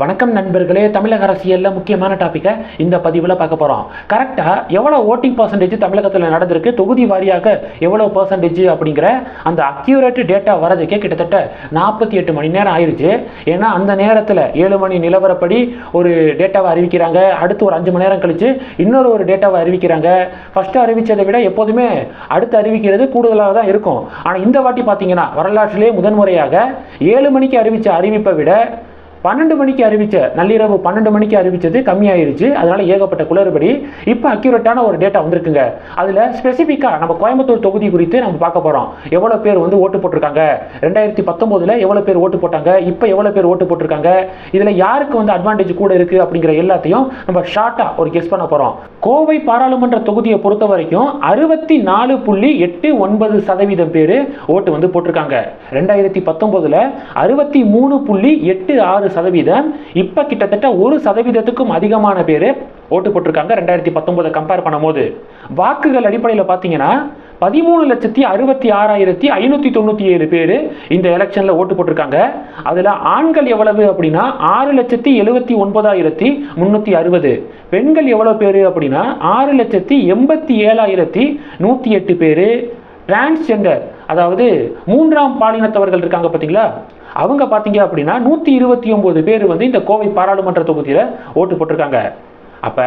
வணக்கம் நண்பர்களே தமிழக அரசியலில் முக்கியமான டாப்பிக்கை இந்த பதிவில் பார்க்க போகிறோம் கரெக்டாக எவ்வளோ ஓட்டிங் பர்சன்டேஜ் தமிழகத்தில் நடந்திருக்கு? தொகுதி வாரியாக எவ்வளோ பர்சன்டேஜ் அப்படிங்கிற அந்த அக்யூரேட் டேட்டா வரதுக்கே கிட்டத்தட்ட நாற்பத்தி எட்டு மணி நேரம் ஆயிடுச்சு ஏன்னா அந்த நேரத்தில் ஏழு மணி நிலவரப்படி ஒரு டேட்டாவை அறிவிக்கிறாங்க. அடுத்து ஒரு அஞ்சு மணி நேரம் கழிச்சு இன்னொரு ஒரு டேட்டாவை அறிவிக்கிறாங்க. ஃபஸ்ட்டு அறிவித்ததை விட எப்போதுமே அடுத்து அறிவிக்கிறது கூடுதலாக தான் இருக்கும். ஆனால் இந்த வாட்டி பார்த்தீங்கன்னா வரலாற்றிலே முதன்முறையாக ஏழு மணிக்கு அறிவித்த அறிவிப்பை விட பன்னெண்டு மணிக்கு அறிவிச்ச நள்ளிரவு பன்னெண்டு மணிக்கு அறிவிச்சது கம்மியாயிருச்சு. அதனால ஏகப்பட்ட குளறுபடி. இப்போ அக்யூரேட்டான ஒரு டேட்டா வந்திருக்குங்க. அதில் ஸ்பெசிஃபிக்காக நம்ம கோயம்புத்தூர் தொகுதி குறித்து நம்ம பார்க்க போகிறோம் எவ்வளோ பேர் வந்து ஓட்டு போட்டிருக்காங்க? ரெண்டாயிரத்தி பத்தொம்போதில் எவ்வளோ பேர் ஓட்டு போட்டாங்க? இப்போ எவ்வளோ பேர் ஓட்டு போட்டிருக்காங்க? இதில் யாருக்கு வந்து அட்வான்டேஜ் கூட இருக்குது அப்படிங்கிற எல்லாத்தையும் நம்ம ஷார்ட்டாக ஒரு கெஸ் பண்ண போகிறோம் கோவை பாராளுமன்ற தொகுதியை பொறுத்த வரைக்கும் அறுபத்தி நாலு புள்ளி எட்டு ஒன்பது சதவீதம் பேர் ஓட்டு வந்து போட்டிருக்காங்க. ரெண்டாயிரத்தி பத்தொம்போதில் அறுபத்தி மூணு புள்ளி எட்டு ஆறு சதவீதம். இப்போ கிட்டத்தட்ட ஒரு சதவீதத்துக்கும் அதிகமான பேர் ஓட்டு போட்டிருக்காங்க. ரெண்டாயிரத்தி பத்தொம்போதை கம்பேர் பண்ணும்போது. வாக்குகள் அடிப்படையில் பார்த்தீங்கன்னா பதிமூணு லட்சத்தி அறுபத்தி ஆறாயிரத்தி ஐநூற்றி தொண்ணூற்றி ஏழு பேர் இந்த எலெக்ஷனில் ஓட்டு போட்டிருக்காங்க. அதில் ஆண்கள் எவ்வளவு அப்படின்னா ஆறு லட்சத்தி எழுபத்தி ஒன்பதாயிரத்தி முந்நூற்றி அறுபது. பெண்கள் எவ்வளோ பேர் அப்படின்னா ஆறு லட்சத்தி எண்பத்தி ஏழாயிரத்தி நூற்றி எட்டு பேர். டிரான்ஸ்ஜெண்டர் அதாவது மூன்றாம் பாலினத்தவர்கள் இருக்காங்க பார்த்தீங்களா அவங்க பார்த்தீங்க அப்படின்னா நூற்றி இருபத்தி ஒம்பது பேர் வந்து இந்த கோவை பாராளுமன்ற தொகுதியில் ஓட்டு போட்டிருக்காங்க. அப்போ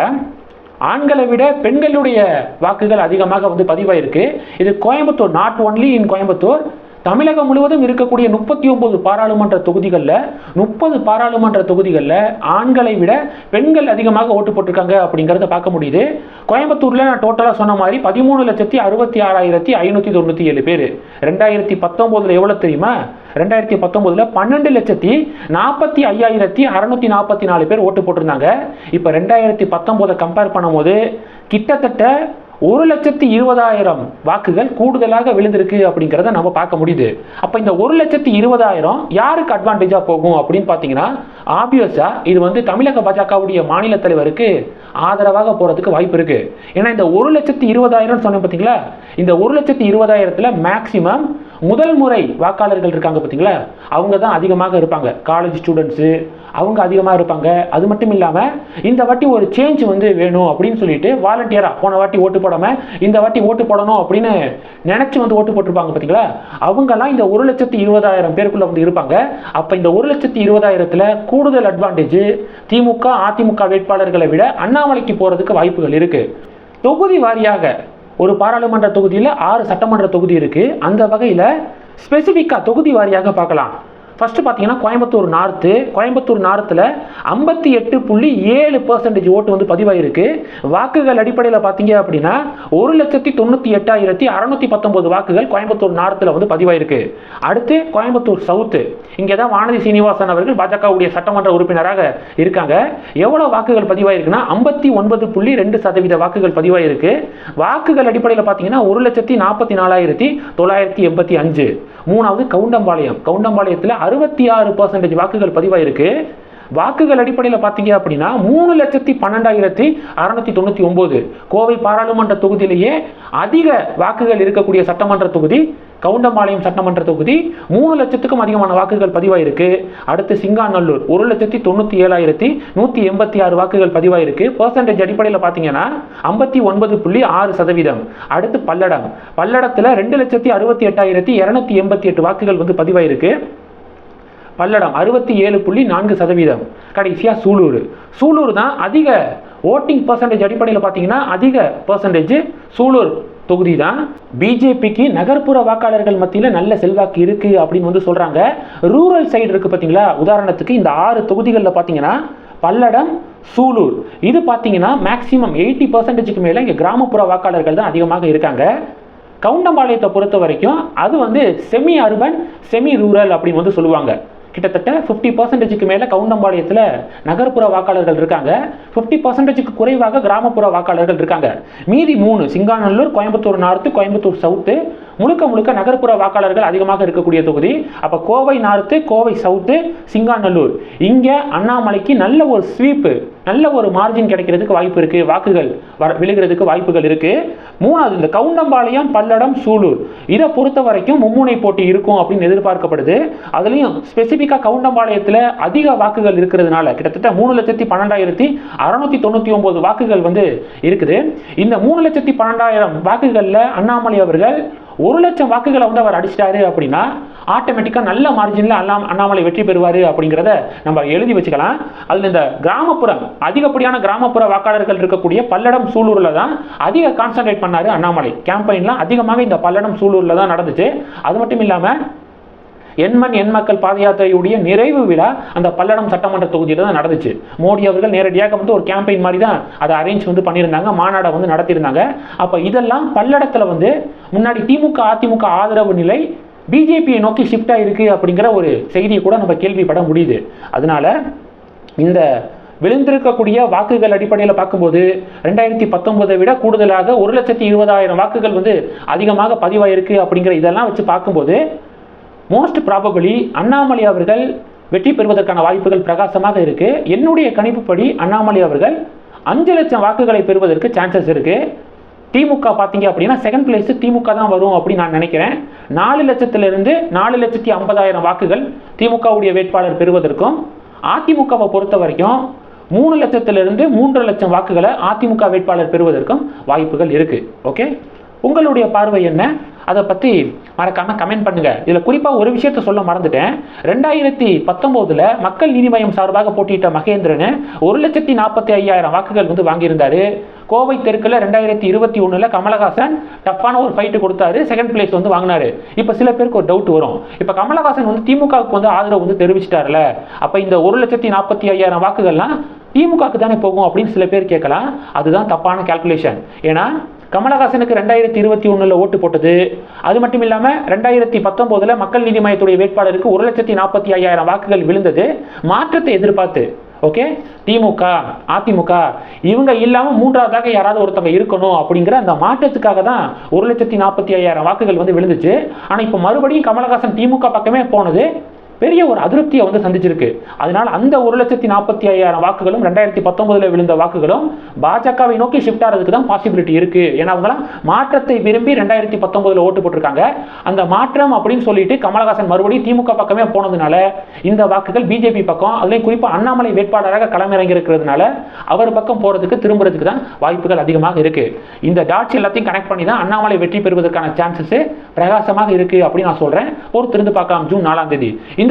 ஆண்களை விட பெண்களுடைய வாக்குகள் அதிகமாக வந்து பதிவாயிருக்கு. இது Coimbatore not only in Coimbatore Tamilagam முழுவதும் இருக்கக்கூடிய முப்பத்தி ஒன்பது பாராளுமன்ற தொகுதிகளில் முப்பது பாராளுமன்ற தொகுதிகளில் ஆண்களை விட பெண்கள் அதிகமாக ஓட்டு போட்டிருக்காங்க அப்படிங்கிறத பார்க்க முடியுது. கோயம்புத்தூரில் நான் டோட்டலாக சொன்ன மாதிரி பதிமூணு லட்சத்தி அறுபத்தி ஆறாயிரத்தி ஐநூற்றி தொண்ணூற்றி ஏழு பேர். ரெண்டாயிரத்தி பத்தொம்போதில் எவ்வளோ தெரியுமா? ரெண்டாயிரத்தி பத்தொம்போதில் பன்னெண்டு லட்சத்தி நாற்பத்தி ஐயாயிரத்தி அறநூற்றி நாற்பத்தி நாலு பேர் ஓட்டு போட்டிருந்தாங்க. இப்போ ரெண்டாயிரத்தி பத்தொம்போதை கம்பேர் பண்ணும்போது கிட்டத்தட்ட ஒரு லட்சத்தி இருபதாயிரம் வாக்குகள் கூடுதலாக விழுந்திருக்கு அப்படிங்கிறத நம்ம பார்க்க முடியுது. அப்போ இந்த ஒரு லட்சத்தி இருபதாயிரம் யாருக்கு அட்வான்டேஜாக போகும் அப்படின்னு பார்த்தீங்கன்னா ஆப்வியஸாக இது வந்து தமிழக பாஜகவுடைய மாநில தலைவருக்கு ஆதரவாக போகிறதுக்கு வாய்ப்பு இருக்கு. ஏன்னா இந்த ஒரு லட்சத்தி இருபதாயிரம் சொன்னேன் பார்த்தீங்களா? இந்த ஒரு லட்சத்தி இருபதாயிரத்தில் மேக்சிமம் முதல் முறை வாக்காளர்கள் இருக்காங்க பார்த்தீங்களா அவங்க தான் அதிகமாக இருப்பாங்க. காலேஜ் ஸ்டூடெண்ட்ஸு அவங்க அதிகமாக இருப்பாங்க. அது மட்டும் இல்லாமல் இந்த வாட்டி ஒரு சேஞ்ச் வந்து வேணும் அப்படின்னு சொல்லிட்டு வாலண்டியராக போன வாட்டி ஓட்டு போடாமல் இந்த வாட்டி ஓட்டு போடணும் அப்படின்னு நினச்சி வந்து ஓட்டு போட்டிருப்பாங்க பார்த்தீங்களா அவங்கெல்லாம் இந்த ஒரு லட்சத்தி இருபதாயிரம் பேருக்குள்ளே வந்து இருப்பாங்க. அப்போ இந்த ஒரு லட்சத்தி இருபதாயிரத்தில் கூடுதல் அட்வான்டேஜ் திமுக அதிமுக வேட்பாளர்களை விட அண்ணாமலைக்கு போகிறதுக்கு வாய்ப்புகள் இருக்குது தொகுதி வாரியாக ஒரு பாராளுமன்ற தொகுதியில் ஆறு சட்டமன்ற தொகுதி இருக்குது அந்த வகையில் ஸ்பெசிஃபிக்காக தொகுதி வாரியாக பார்க்கலாம். ஃபஸ்ட்டு பார்த்தீங்கன்னா கோயம்புத்தூர் நார்த்து கோயம்புத்தூர் நார்த்தில் ஐம்பத்தி எட்டு புள்ளி ஏழு பர்சன்டேஜ் ஓட்டு வந்து பதிவாயிருக்கு. வாக்குகள் அடிப்படையில் பார்த்தீங்க அப்படின்னா ஒரு லட்சத்தி தொண்ணூற்றி எட்டாயிரத்தி அறநூற்றி பத்தொம்போது வாக்குகள் கோயம்புத்தூர் நார்த்தில் வந்து பதிவாயிருக்கு. அடுத்து கோயம்புத்தூர் சவுத்து இங்கே தான் வானதி சீனிவாசன் அவர்கள் பாஜகவுடைய சட்டமன்ற உறுப்பினராக இருக்காங்க. எவ்வளோ வாக்குகள் பதிவாயிருக்குன்னா ஐம்பத்தி ஒன்பது புள்ளி ரெண்டு சதவீத வாக்குகள் பதிவாயிருக்கு. வாக்குகள் அடிப்படையில் பார்த்தீங்கன்னா ஒரு லட்சத்தி நாற்பத்தி நாலாயிரத்தி தொள்ளாயிரத்தி எண்பத்தி அஞ்சு. மூணாவது கவுண்டம்பாளையம். கவுண்டம்பாளையத்தில் அறுபத்தி ஆறு பர்சன்டேஜ் வாக்குகள் பதிவாயிருக்கு. வாக்குகள் அடிப்படையில் பார்த்தீங்க அப்படின்னா மூணு லட்சத்தி பன்னெண்டாயிரத்தி அறுநூத்தி தொண்ணூற்றி ஒம்பது. கோவை பாராளுமன்ற தொகுதியிலேயே அதிக வாக்குகள் இருக்கக்கூடிய சட்டமன்ற தொகுதி கவுண்டம்பாளையம் சட்டமன்ற தொகுதி மூணு லட்சத்துக்கும் அதிகமான வாக்குகள் பதிவாயிருக்கு. அடுத்து சிங்காநல்லூர் ஒரு லட்சத்தி தொண்ணூற்றி ஏழாயிரத்தி நூற்றி எண்பத்தி ஆறு வாக்குகள் பதிவாயிருக்கு. பர்சன்டேஜ் அடிப்படையில் பார்த்தீங்கன்னா ஐம்பத்தி ஒன்பது புள்ளி ஆறு சதவீதம். அடுத்து பல்லடம் பல்லடத்தில் ரெண்டு லட்சத்தி அறுபத்தி எட்டாயிரத்தி இரநூத்தி எண்பத்தி எட்டு வாக்குகள் வந்து பதிவாயிருக்கு. பல்லடம் அறுபத்தி ஏழு புள்ளி நான்கு சதவீதம். கடைசியாக சூலூர். சூலூர் தான் அதிக ஓட்டிங் பர்சன்டேஜ் அடிப்படையில் பார்த்தீங்கன்னா அதிக பர்சன்டேஜ் சூலூர் தொகுதி தான். பிஜேபிக்கு நகர்ப்புற வாக்காளர்கள் மத்தியில் நல்ல செல்வாக்கு இருக்குது அப்படின்னு வந்து சொல்கிறாங்க ரூரல் சைடு இருக்குது பார்த்தீங்களா? உதாரணத்துக்கு இந்த ஆறு தொகுதிகளில் பார்த்தீங்கன்னா பல்லடம் சூலூர். இது பார்த்தீங்கன்னா மேக்ஸிமம் எயிட்டி பர்சன்டேஜுக்கு மேலே இங்கே கிராமப்புற வாக்காளர்கள் தான் அதிகமாக இருக்காங்க. கவுண்டம்பாளையத்தை பொறுத்த வரைக்கும் அது வந்து செமி அர்பன் செமி ரூரல் அப்படின்னு வந்து சொல்லுவாங்க. கிட்டத்தட்ட ஃபிஃப்டி பர்சன்டேஜுக்கு மேலே கவுண்டம்பாளையத்தில் நகர்ப்புற வாக்காளர்கள் இருக்காங்க. ஃபிஃப்டி பர்சன்டேஜுக்கு குறைவாக கிராமப்புற வாக்காளர்கள் இருக்காங்க. மீதி மூணு சிங்காநல்லூர் கோயம்புத்தூர் நார்த்து கோயம்புத்தூர் சவுத்து முழுக்க முழுக்க நகர்ப்புற வாக்காளர்கள் அதிகமாக இருக்கக்கூடிய தொகுதி. அப்போ கோவை நார்த்து கோவை சவுத்து சிங்காநல்லூர். இங்கே அண்ணாமலைக்கு நல்ல ஒரு ஸ்வீப்பு நல்ல ஒரு மார்ஜின் கிடைக்கிறதுக்கு வாய்ப்பு இருக்குது வாக்குகள் வர விழுகிறதுக்கு வாய்ப்புகள் இருக்குது மூணாவது இந்த கவுண்டம்பாளையம் பல்லடம் சூலூர். இதை பொறுத்த வரைக்கும் மும்முனை போட்டி இருக்கும் அப்படின்னு எதிர்பார்க்கப்படுது. அதுலேயும் ஸ்பெசிஃபிக்காக கவுண்டம்பாளையத்தில் அதிக வாக்குகள் இருக்கிறதுனால கிட்டத்தட்ட மூணு லட்சத்தி பன்னெண்டாயிரத்தி அறுநூத்தி தொண்ணூற்றி ஒம்பது வாக்குகள் வந்து இருக்குது. இந்த மூணு லட்சத்தி பன்னெண்டாயிரம் வாக்குகளில் அண்ணாமலை அவர்கள் ஒரு லட்சம் வாக்குகளை வந்து அவர் அடிச்சிட்டாரு அப்படின்னா ஆட்டோமேட்டிக்காக நல்ல மார்ஜினில் அண்ணா அண்ணாமலை வெற்றி பெறுவார் அப்படிங்கிறத நம்ம எழுதி வச்சுக்கலாம். அதில் இந்த கிராமப்புறம் அதிகப்படியான கிராமப்புற வாக்காளர்கள் இருக்கக்கூடிய பல்லடம் சூலூரில் தான் அதிக கான்சன்ட்ரேட் பண்ணார் அண்ணாமலை. கேம்பெயின்லாம் அதிகமாக இந்த பல்லடம் சூலூரில் தான் நடந்துச்சு. அது மட்டும் இல்லாமல் எண்மண் எண் மக்கள் பாத யாத்திரையுடைய நிறைவு விழா அந்த பல்லடம் சட்டமன்ற தொகுதியில் தான் நடந்துச்சு. மோடி அவர்கள் நேரடியாக வந்து ஒரு கேம்பெயின் மாதிரி தான் அதை அரேஞ்ச் வந்து பண்ணியிருந்தாங்க மாநாடை வந்து நடத்தியிருந்தாங்க. அப்போ இதெல்லாம் பல்லடத்தில் வந்து முன்னாடி திமுக அதிமுக ஆதரவு நிலை பிஜேபியை நோக்கி ஷிஃப்ட் ஆகிருக்கு அப்படிங்கிற ஒரு செய்தியை கூட நம்ம கேள்விப்பட முடியுது. அதனால இந்த விழுந்திருக்கக்கூடிய வாக்குகள் அடிப்படையில் பார்க்கும்போது ரெண்டாயிரத்தி பத்தொன்பதை விட கூடுதலாக ஒரு லட்சத்தி இருபதாயிரம் வாக்குகள் வந்து அதிகமாக பதிவாயிருக்கு அப்படிங்கிற இதெல்லாம் வச்சு பார்க்கும்போது மோஸ்ட் ப்ராபபிளி அண்ணாமலை அவர்கள் வெற்றி பெறுவதற்கான வாய்ப்புகள் பிரகாசமாக இருக்கு. என்னுடைய கணிப்புப்படி அண்ணாமலை அவர்கள் அஞ்சு லட்சம் வாக்குகளை பெறுவதற்கு சான்சஸ் இருக்கு. திமுக பார்த்தீங்க அப்படின்னா செகண்ட் பிளேஸ் திமுக தான் வரும் அப்படின்னு நான் நினைக்கிறேன். நாலு லட்சத்திலிருந்து நாலு லட்சத்தி ஐம்பதாயிரம் வாக்குகள் திமுகவுடைய வேட்பாளர் பெறுவதற்கும் அதிமுகவை பொறுத்த வரைக்கும் மூணு லட்சத்திலிருந்து மூன்று லட்சம் வாக்குகளை அதிமுக வேட்பாளர் பெறுவதற்கும் வாய்ப்புகள் இருக்கு. ஓகே உங்களுடைய பார்வை என்ன? அதை பற்றி மறக்காம கமெண்ட் பண்ணுங்க. இதில் குறிப்பாக ஒரு விஷயத்த சொல்ல மறந்துட்டேன். ரெண்டாயிரத்தி பத்தொம்போதில் மக்கள் நீதி மய்யம் சார்பாக போட்டியிட்ட மகேந்திரன் ஒரு லட்சத்தி நாற்பத்தி ஐயாயிரம் வாக்குகள் வந்து வாங்கியிருந்தாரு. கோவை தெற்கில் ரெண்டாயிரத்தி இருபத்தி ஒன்றில் கமலஹாசன் டஃப்பான ஒரு ஃபைட்டு கொடுத்தாரு. செகண்ட் பிளேஸ் வந்து வாங்கினாரு. இப்போ சில பேருக்கு ஒரு டவுட் வரும். இப்போ கமலஹாசன் வந்து திமுகவுக்கு வந்து ஆதரவு வந்து தெரிவிச்சிட்டார்ல. அப்போ இந்த ஒரு லட்சத்தி நாற்பத்தி ஐயாயிரம் வாக்குகள்லாம் திமுகவுக்கு தானே போகும் அப்படின்னு சில பேர் கேட்கலாம். அதுதான் தப்பான கால்குலேஷன் ஏன்னா கமலஹாசனுக்கு ரெண்டாயிரத்தி இருபத்தி ஒன்றில் ஓட்டு போட்டது. அது மட்டும் இல்லாமல் ரெண்டாயிரத்தி பத்தொம்போதில் மக்கள் நீதி மையத்துடைய வேட்பாளருக்கு ஒரு லட்சத்தி நாற்பத்தி ஐயாயிரம் வாக்குகள் விழுந்தது. மாற்றத்தை எதிர்பார்த்து ஓகே திமுக அதிமுக இவங்க இல்லாமல் மூன்றாவதாக யாராவது ஒருத்தவங்க இருக்கணும் அப்படிங்கிற அந்த மாற்றத்துக்காக தான் ஒரு லட்சத்தி நாற்பத்தி ஐயாயிரம் வாக்குகள் வந்து விழுந்துச்சு. ஆனால் இப்போ மறுபடியும் கமலஹாசன் திமுக பக்கமே போனது. பெரிய ஒரு அதிருப்தியை வந்து சந்திச்சிருக்கு. அதனால் அந்த ஒரு லட்சத்தி நாற்பத்தி ஐயாயிரம் வாக்குகளும் ரெண்டாயிரத்தி பத்தொன்பதில் விழுந்த வாக்குகளும் பாஜகவை நோக்கி ஷிஃப்ட் ஆகிறதுக்கு தான் பாசிபிலிட்டி இருக்கு. ஏன்னா அவங்களாம் மாற்றத்தை விரும்பி ரெண்டாயிரத்தி பத்தொன்பதில் ஓட்டு போட்டிருக்காங்க. அந்த மாற்றம் அப்படின்னு சொல்லிட்டு கமலஹாசன் மறுபடியும் திமுக பக்கமே போனதுனால இந்த வாக்குகள் பிஜேபி பக்கம் அதுலேயும் குறிப்பாக அண்ணாமலை வேட்பாளராக களமிறங்கி இருக்கிறதுனால அவர் பக்கம் போகிறதுக்கு திரும்புறதுக்கு தான் வாய்ப்புகள் அதிகமாக இருக்கு. இந்த டாட்ஸ் எல்லாத்தையும் கனெக்ட் பண்ணி தான் அண்ணாமலை வெற்றி பெறுவதற்கான சான்சஸ் பிரகாசமாக இருக்கு அப்படின்னு நான் சொல்றேன். பொறுத்திருந்து பார்க்கலாம் ஜூன் நாலாம் தேதி. இந்த